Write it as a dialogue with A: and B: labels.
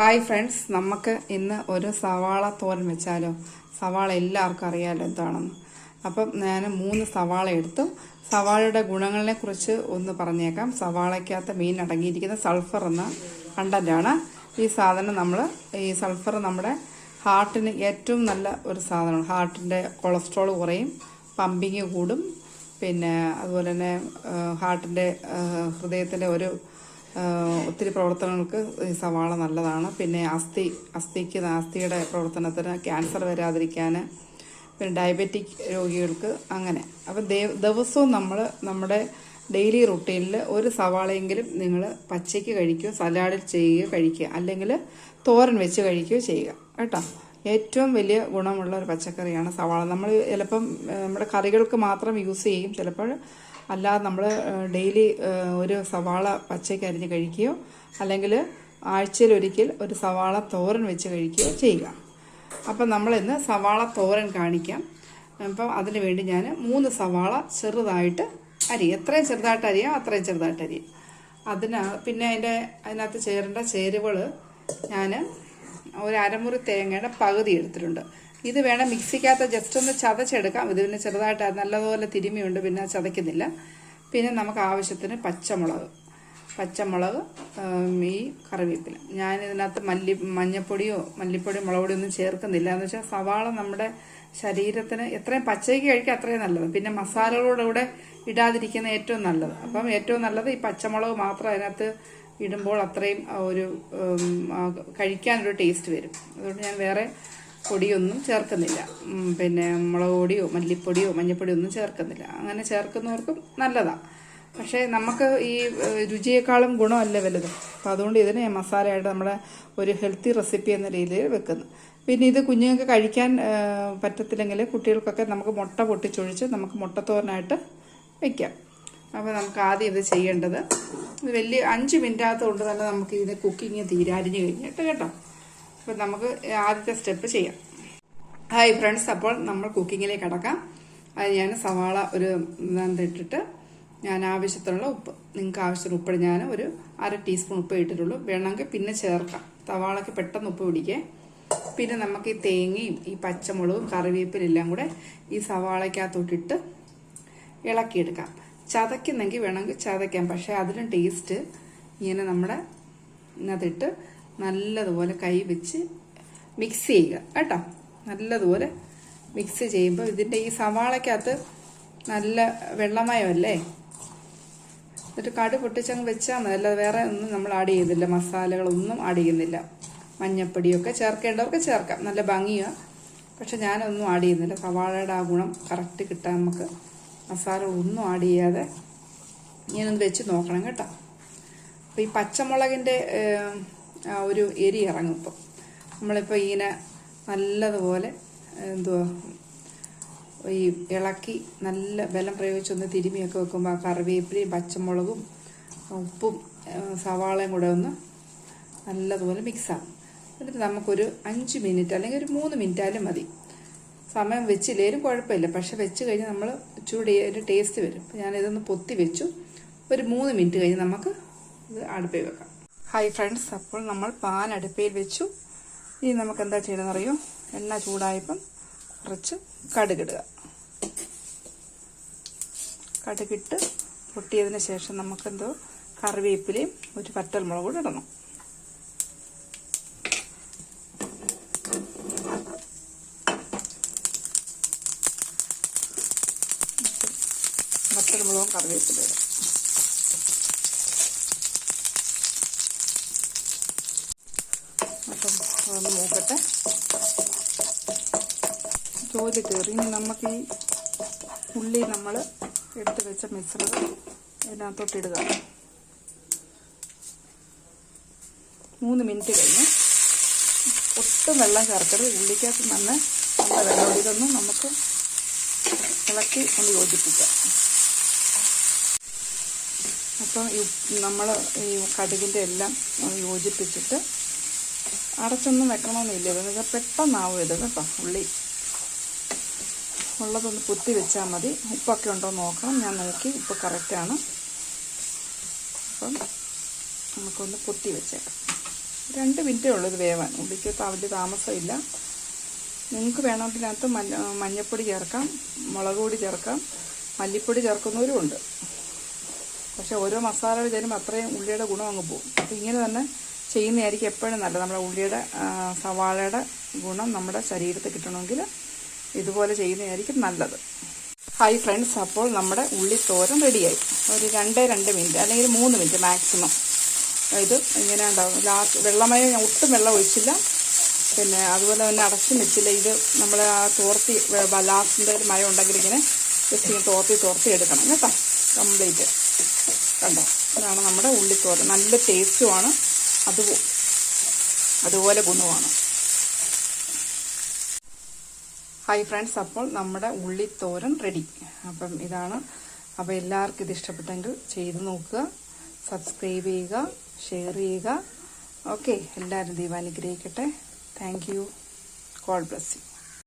A: Hi friends നമുക്ക് ഇന്ന് ഒരു സവാള തോരൻ വെച്ചാലോ? സവാള എല്ലാവർക്കും അറിയാലോ എന്താണെന്ന്. അപ്പം ഞാൻ മൂന്ന് സവാള എടുത്തു. സവാളയുടെ ഗുണങ്ങളെ കുറിച്ച് ഒന്ന് പറഞ്ഞേക്കാം. സവാളയ്ക്കകത്ത് മെയിൻ അടങ്ങിയിരിക്കുന്ന സൾഫർ എന്ന കണ്ടന്റാണ് ഈ സാധനം നമ്മൾ ഈ സൾഫർ നമ്മുടെ ഹാർട്ടിന് ഏറ്റവും നല്ല ഒരു സാധനമാണ്. ഹാർട്ടിന്റെ കൊളസ്ട്രോൾ കുറയും പമ്പിങ് കൂടും. പിന്നെ അതുപോലെ തന്നെ ഹാർട്ടിന്റെ ഹൃദയത്തിന്റെ ഒരു ഒത്തിരി പ്രവർത്തനങ്ങൾക്ക് സവാള നല്ലതാണ്. പിന്നെ അസ്ഥി അസ്ഥിക്ക് അസ്ഥിയുടെ പ്രവർത്തനത്തിന് ക്യാൻസർ വരാതിരിക്കാൻ പിന്നെ ഡയബറ്റിക് രോഗികൾക്ക് അങ്ങനെ. അപ്പം ദിവസവും നമ്മൾ നമ്മുടെ ഡെയിലി റുട്ടീനിൽ ഒരു സവാളയെങ്കിലും നിങ്ങൾ പച്ചയ്ക്ക് കഴിക്കുകയോ സലാഡിൽ ചെയ്യുകയോ കഴിക്കുക. അല്ലെങ്കിൽ തോരൻ വെച്ച് കഴിക്കുകയോ ചെയ്യുക. കേട്ടോ? ഏറ്റവും വലിയ ഗുണമുള്ള ഒരു പച്ചക്കറിയാണ് സവാള. നമ്മൾ ചിലപ്പം നമ്മുടെ കറികൾക്ക് മാത്രം യൂസ് ചെയ്യും. ചിലപ്പോൾ അല്ലാതെ നമ്മൾ ഡെയിലി ഒരു സവാള പച്ചയ്ക്ക് അരിഞ്ഞ് കഴിക്കുകയോ അല്ലെങ്കിൽ ആഴ്ചയിൽ ഒരിക്കൽ ഒരു സവാള തോരൻ വെച്ച് കഴിക്കുകയോ ചെയ്യുക. അപ്പം നമ്മളിന്ന് സവാള തോരൻ കാണിക്കാം. അപ്പം അതിന് വേണ്ടി ഞാൻ മൂന്ന് സവാള ചെറുതായിട്ട് അരി. എത്രയും ചെറുതായിട്ട് അരിയാം അത്രയും ചെറുതായിട്ട് അരിയും. അതിന് പിന്നെ അതിന്റെ അതിനകത്ത് ചേരേണ്ട ചേരുവകൾ ഞാൻ ഒരു അരമുറി തേങ്ങയുടെ പകുതി എടുത്തിട്ടുണ്ട്. ഇത് വേണം മിക്സിക്കകത്ത് ജസ്റ്റ് ഒന്ന് ചതച്ചെടുക്കാം. ഇത് പിന്നെ ചെറുതായിട്ട് നല്ലതുപോലെ തിരുമിയുണ്ട് പിന്നെ ചതയ്ക്കുന്നില്ല. പിന്നെ നമുക്ക് ആവശ്യത്തിന് പച്ചമുളക് പച്ചമുളക് ഈ കറിവേപ്പില. ഞാൻ ഇതിനകത്ത് മല്ലി മഞ്ഞപ്പൊടിയോ മല്ലിപ്പൊടിയോ മുളക് പൊടിയോ ഒന്നും ചേർക്കുന്നില്ല. എന്ന് വെച്ചാൽ സവാള നമ്മുടെ ശരീരത്തിന് എത്രയും പച്ചയ്ക്ക് കഴിക്കുക അത്രയും നല്ലത്. പിന്നെ മസാലകളോടെ കൂടെ ഇടാതിരിക്കുന്ന ഏറ്റവും നല്ലത്. അപ്പം ഏറ്റവും നല്ലത് ഈ പച്ചമുളക് മാത്രം അതിനകത്ത് ഇടുമ്പോൾ അത്രയും ഒരു കഴിക്കാനൊരു ടേസ്റ്റ് വരും. അതുകൊണ്ട് ഞാൻ വേറെ പൊടിയൊന്നും ചേർക്കുന്നില്ല. പിന്നെ മുളക് പൊടിയോ മല്ലിപ്പൊടിയോ മഞ്ഞൾപ്പൊടിയോ ഒന്നും ചേർക്കുന്നില്ല. അങ്ങനെ ചേർക്കുന്നവർക്കും നല്ലതാണ് പക്ഷേ നമുക്ക് ഈ രുചിയേക്കാളും ഗുണമല്ല വലുത്? അപ്പോൾ അതുകൊണ്ട് ഇതിനെ മസാലയായിട്ട് നമ്മുടെ ഒരു ഹെൽത്തി റെസിപ്പി എന്ന രീതിയിൽ വെക്കുന്നു. പിന്നെ ഇത് കുഞ്ഞുങ്ങൾക്ക് കഴിക്കാൻ പറ്റത്തില്ലെങ്കിൽ കുട്ടികൾക്കൊക്കെ നമുക്ക് മുട്ട പൊട്ടിച്ചൊഴിച്ച് നമുക്ക് മുട്ടത്തോരനായിട്ട് വയ്ക്കാം അപ്പോൾ നമുക്ക് ആദ്യം ഇത് ചെയ്യേണ്ടത് വലിയ അഞ്ച് മിനിറ്റ് കൊണ്ട് തന്നെ നമുക്ക് ഇതിന് കുക്കിങ് തീരാരിഞ്ഞ് കഴിഞ്ഞിട്ട് കേട്ടോ. അപ്പോൾ നമുക്ക് ആദ്യത്തെ സ്റ്റെപ്പ് ചെയ്യാം. ഹായ് ഫ്രണ്ട്സ് അപ്പോൾ നമ്മൾ കുക്കിങ്ങിലേക്ക് അടക്കാം അത് ഞാൻ സവാള ഒരു ഇട്ടിട്ട് ഞാൻ ആവശ്യത്തിനുള്ള ഉപ്പ് നിങ്ങൾക്ക് ആവശ്യത്തിന് ഉപ്പ് ഞാൻ ഒരു അര ടീസ്പൂൺ ഉപ്പ് ഇട്ടിട്ടുള്ളൂ. വേണമെങ്കിൽ പിന്നെ ചേർക്കാം. സവാളയ്ക്ക് പെട്ടെന്ന് ഉപ്പ് പിടിക്കേ. പിന്നെ നമുക്ക് ഈ തേങ്ങയും ഈ പച്ചമുളകും കറിവേപ്പിലും എല്ലാം കൂടെ ഈ സവാളയ്ക്കകത്തോട്ടിട്ട് ഇളക്കിയെടുക്കാം. ചതയ്ക്കുന്നെങ്കിൽ വേണമെങ്കിൽ ചതയ്ക്കാം പക്ഷേ അതിലും ടേസ്റ്റ് ഇങ്ങനെ നമ്മുടെ ഇതിനകത്തിട്ട് നല്ലതുപോലെ കൈ വെച്ച് മിക്സ് ചെയ്യുക കേട്ടോ. നല്ലതുപോലെ മിക്സ് ചെയ്യുമ്പോൾ ഇതിന്റെ ഈ സവാളയ്ക്കകത്ത് നല്ല വെള്ളമയമല്ലേ? എന്നിട്ട് കടു പൊട്ടിച്ചങ്ങ് വെച്ചാൽ മതി. അല്ലാതെ വേറെ ഒന്നും നമ്മൾ ആഡ് ചെയ്യുന്നില്ല. മസാലകളൊന്നും ആഡ് ചെയ്യുന്നില്ല. മഞ്ഞപ്പൊടിയൊക്കെ ചേർക്കേണ്ടവർക്ക് ചേർക്കാം. നല്ല ഭംഗിയാണ് പക്ഷെ ഞാനൊന്നും ആഡ് ചെയ്യുന്നില്ല. സവാളയുടെ ആ ഗുണം കറക്റ്റ് കിട്ടാൻ നമുക്ക് മസാലകളൊന്നും ആഡ് ചെയ്യാതെ ഇങ്ങനൊന്ന് വെച്ച് നോക്കണം കേട്ടോ. അപ്പോൾ ഈ പച്ചമുളകിന്റെ ആ ഒരു എരി ഇറങ്ങും ഇപ്പം നമ്മളിപ്പോൾ ഇങ്ങനെ നല്ലതുപോലെ എന്തുവാ ഈ ഇളക്കി നല്ല ബലം പ്രയോഗിച്ചൊന്ന് തിരുമിയൊക്കെ വെക്കുമ്പോൾ ആ കറിവേപ്പിലയും പച്ചമുളകും ഉപ്പും സവാളയും കൂടെ ഒന്ന് നല്ലതുപോലെ മിക്സാകും എന്നിട്ട് നമുക്കൊരു അഞ്ച് മിനിറ്റ് അല്ലെങ്കിൽ ഒരു മൂന്ന് മിനിറ്റ് ആയാലും മതി. സമയം വെച്ചില്ലേലും കുഴപ്പമില്ല. പക്ഷെ വെച്ച് കഴിഞ്ഞ് നമ്മൾ ചൂട് ഒരു ടേസ്റ്റ് വരും. ഞാനിതൊന്ന് പൊത്തി വെച്ചു. ഒരു മൂന്ന് മിനിറ്റ് കഴിഞ്ഞ് നമുക്ക് ഇത് അടുപ്പിൽ വെക്കാം. ഹായ് ഫ്രണ്ട്സ് അപ്പോൾ നമ്മൾ പാൻ അടുപ്പിൽ വെച്ചു. ഇനി നമുക്ക് എന്താ ചെയ്യണമെന്ന് അറിയോ എണ്ണ ചൂടായപ്പം കുറച്ച് കടുകിടുക. കടുകിട്ട് പൊട്ടിയതിന് ശേഷം നമുക്കെന്തോ കറിവേപ്പിലയും ഒരു പറ്റൽമുളക് കൂടെ ഇടണം പച്ചമുളകും കറിവേപ്പില ഇടാം അപ്പം അതൊന്ന് നോക്കട്ടെ. ജോലി കയറി. ഇനി നമുക്ക് ഈ ഉള്ളി നമ്മൾ എടുത്ത് വെച്ച മിശ്രിതം ഇതിനകത്തോട്ടിടുക മൂന്ന് മിനിറ്റ് കഴിഞ്ഞ് ഒട്ടും വെള്ളം ചേർക്കരുത്. ഉള്ളിക്കകത്ത് നല്ല നല്ല വെള്ളം ഇതൊന്നും നമുക്ക് ഇളക്കി ഒന്ന് യോജിപ്പിക്കാം. അപ്പം നമ്മൾ ഈ കടുകിന്റെ എല്ലാം യോജിപ്പിച്ചിട്ട് അടച്ചൊന്നും വെക്കണമെന്നില്ല. വെച്ചാൽ പെട്ടെന്നാവും ഇത് കേട്ടോ ഉള്ളി. ഉള്ളതൊന്ന് കുത്തി വെച്ചാൽ മതി. ഉപ്പൊക്കെ ഉണ്ടോ നോക്കണം. ഞാൻ നോക്കി ഉപ്പ് കറക്റ്റാണ് അപ്പം നമുക്കൊന്ന് പൊത്തി വെച്ചേക്കാം. രണ്ട് മിനിറ്റേ ഉള്ളൂ ഇത് വേവാൻ. ഉള്ളിക്ക് വലിയ താമസമില്ല. നിങ്ങൾക്ക് വേണമെങ്കിൽ മഞ്ഞ മഞ്ഞപ്പൊടി ചേർക്കാം മുളക് പൊടി ചേർക്കാം മല്ലിപ്പൊടി ചേർക്കുന്നവരും ഉണ്ട്. പക്ഷെ ഓരോ മസാലകൾ ചേരുമ്പോൾ അത്രയും ഉള്ളിയുടെ ഗുണം അങ്ങ് പോകും. അപ്പം ഇങ്ങനെ തന്നെ ചെയ്യുന്നതായിരിക്കും എപ്പോഴും നല്ലത്. നമ്മുടെ ഉള്ളിയുടെ സവാളയുടെ ഗുണം നമ്മുടെ ശരീരത്തിൽ കിട്ടണമെങ്കിൽ ഇതുപോലെ ചെയ്യുന്നതായിരിക്കും നല്ലത്. ഹായ് ഫ്രണ്ട്സ് അപ്പോൾ നമ്മുടെ ഉള്ളി തോരൻ റെഡിയായി. ഒരു രണ്ട് രണ്ട് മിനിറ്റ് അല്ലെങ്കിൽ മൂന്ന് മിനിറ്റ് മാക്സിമം ഇത് ഇങ്ങനെ ഉണ്ടാവും. ലാസ്റ്റ് വെള്ളമയം ഒട്ടും വെള്ളം ഒഴിച്ചില്ല. പിന്നെ അതുപോലെ തന്നെ അടച്ചും വെച്ചില്ല. ഇത് നമ്മൾ ആ തോർത്തി ലാസ്റ്റിന്റെ ഒരു മയം ഉണ്ടെങ്കിൽ ഇങ്ങനെ ജസ്റ്റ് ഇങ്ങനെ തോർത്തി തോർത്തി എടുക്കണം കേട്ടോ. കംപ്ലീറ്റ് കണ്ടോ? ഇതാണ് നമ്മുടെ ഉള്ളിത്തോരൻ നല്ല ടേസ്റ്റുമാണ് അത് അതുപോലെ ഗുണമാണ്. ഹായ് ഫ്രണ്ട്സ് അപ്പോൾ നമ്മുടെ ഉള്ളിത്തോരൻ റെഡി. അപ്പം ഇതാണ്. അപ്പോൾ എല്ലാവർക്കും ഇത് ഇഷ്ടപ്പെട്ടെങ്കിൽ ചെയ്ത് നോക്കുക സബ്സ്ക്രൈബ് ചെയ്യുക ഷെയർ ചെയ്യുക. ഓക്കെ എല്ലാവരും ദീപാനുഗ്രഹിക്കട്ടെ thank you. God bless you.